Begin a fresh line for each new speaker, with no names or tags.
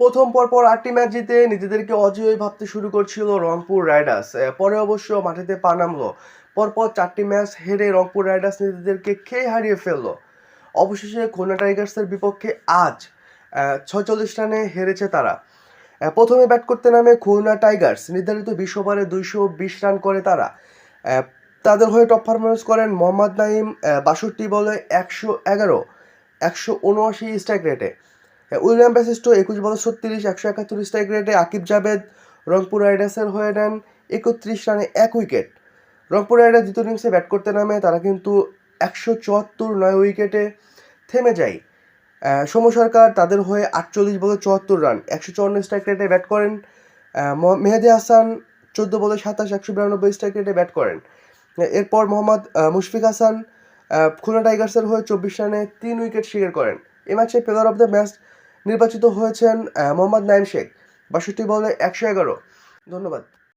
প্রথম পরপর আটটি ম্যাচ জিতে নিজেদেরকে অজয় ভাবতে শুরু করছিল রংপুর রাইডার্স। পরে অবশ্য মাঠেতে পা নামলো। পরপর চারটি ম্যাচ হেরে রংপুর রাইডার্স নিজেদেরকে খেয়ে হারিয়ে ফেলল। অবশেষে খুলনা টাইগার্সের বিপক্ষে আজ ছয়চল্লিশ রানে হেরেছে তারা। প্রথমে ব্যাট করতে নামে খুলনা টাইগার্স। নির্ধারিত বিশ ওভারে দুইশো বিশ রান করে তারা। তাদের হয়ে টপ পারফরমেন্স করেন মোহাম্মদ নাইম বাষট্টি বলে একশো এগারো, একশো উনআশি স্ট্রাইক রেটে। উইলিয়াম ব্যাসিস্টো একুশ বলে ছত্রিশ, একশো একাত্তর স্ট্রাইক রেটে আকিব জাভেদ, রংপুর রাইডার্সের হয়ে নেন একত্রিশ রানে এক উইকেট রংপুর রাইডার্স দ্বিতীয় ইনিংসে ব্যাট করতে নামে, তারা কিন্তু একশো চুয়াত্তর নয় উইকেটে থেমে যায়। সৌম্য সরকার তাদের হয়ে আটচল্লিশ বলে চুয়াত্তর রান, একশো চুয়ান্ন স্ট্রাইক রেটে ব্যাট করেন। মেহেদি হাসান চোদ্দ বলে সাতাশ, একশো বিরানব্বই স্ট্রাইক রেটে ব্যাট করেন। এরপর মোহাম্মদ মুশফিক হাসান খুলনা টাইগার্সের হয়ে চব্বিশ রানে তিন উইকেট শিকার করেন। এ ম্যাচে প্লেয়ার অফ দ্য ম্যাচ নির্বাচিত হয়েছেন মোহাম্মদ নাইম শেখ। বাষট্টি বলে একশো এগারো। ধন্যবাদ।